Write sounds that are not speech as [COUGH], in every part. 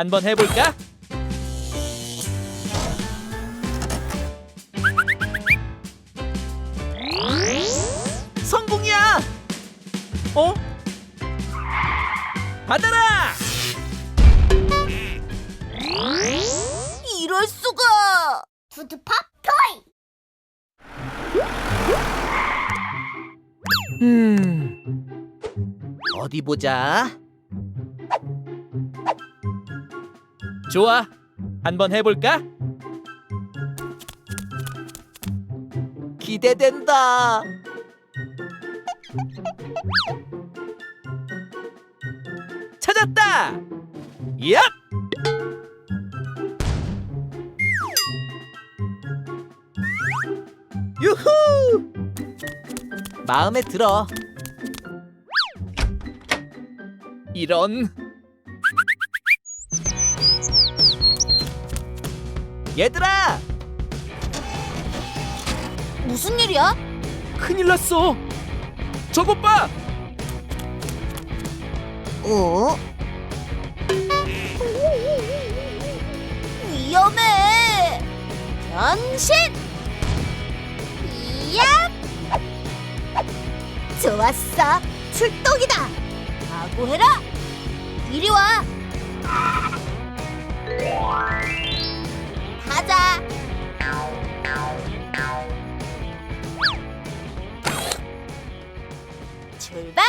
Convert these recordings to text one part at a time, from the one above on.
한번 해볼까? 성공이야! 어? 받아라! 이럴 수가! 푸드팝 토이! 음... 어디 보자. 좋아. 한번 해볼까? 기대된다. 찾았다. 얍! 유후! 마음에 들어. 이런. 얘들아, 무슨 일이야? 큰일 났어. 저것 봐. 어? 위험해! 변신! 이야! 좋았어! 출동이다! 각오해라! 이리 와! 가자! 출발!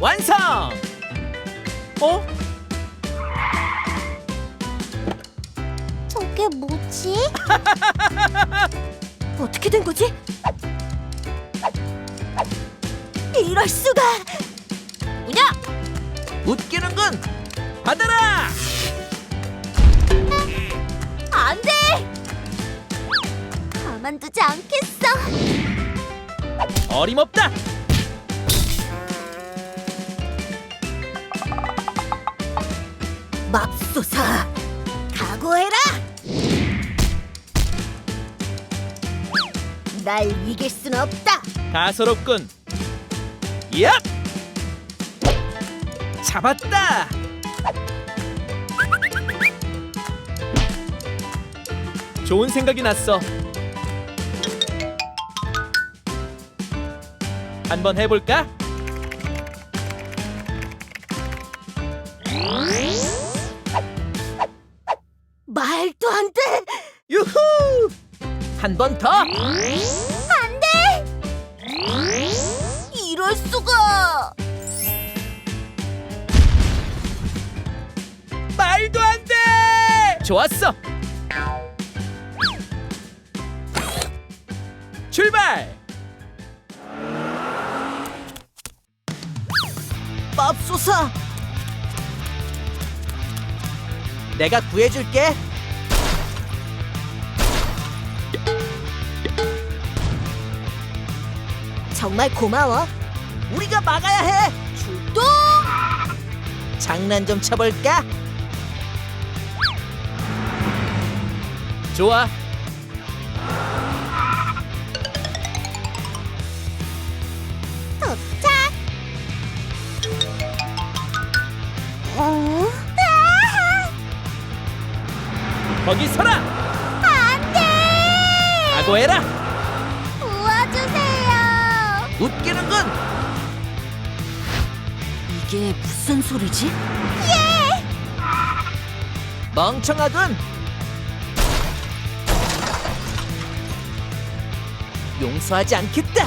완성. 어? 저게 뭐지? [LAUGHS] 어떻게 된 거지? 이럴 수가! 뭐냐? 웃기는군. 받아라. 안 돼! 가만두지 않겠어! 어림없다. 맙소사! 각오해라! 날 이길 순 없다! 가소롭군. 얍! 잡았다. 좋은 생각이 났어. 한번 해볼까? 말도 안 돼! 유후! 한 번 더. 안 돼! 이럴 수가! 말도 안 돼. 좋았어. 출발. 맙소사! 내가 구해줄게. 정말 고마워. 우리가 막아야 해. 출동! 장난 좀 쳐볼까? 좋아. 도착! 어? 아! 거기 서라. 안 돼! 각오해라. 이게 무슨 소리지? 예! 멍청하군. 용서하지 않겠다.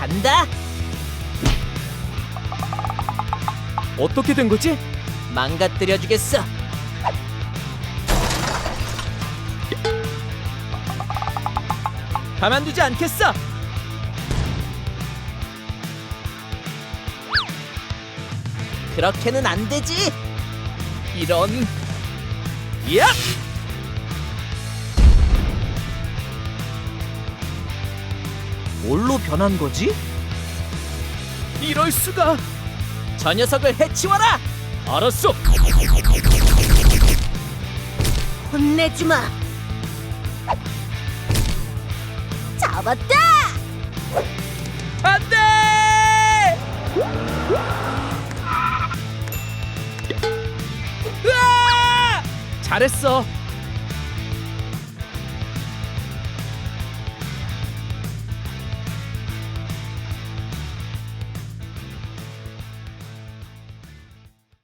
간다. 어떻게 된 거지? 망가뜨려 주겠어. 가만두지 않겠어. 그렇게는 안 되지. 이런. 야! 뭘로 변한 거지? 이럴 수가. 저 녀석을 해치워라. 알았어. 혼내주마. 잡았다. 잘했어.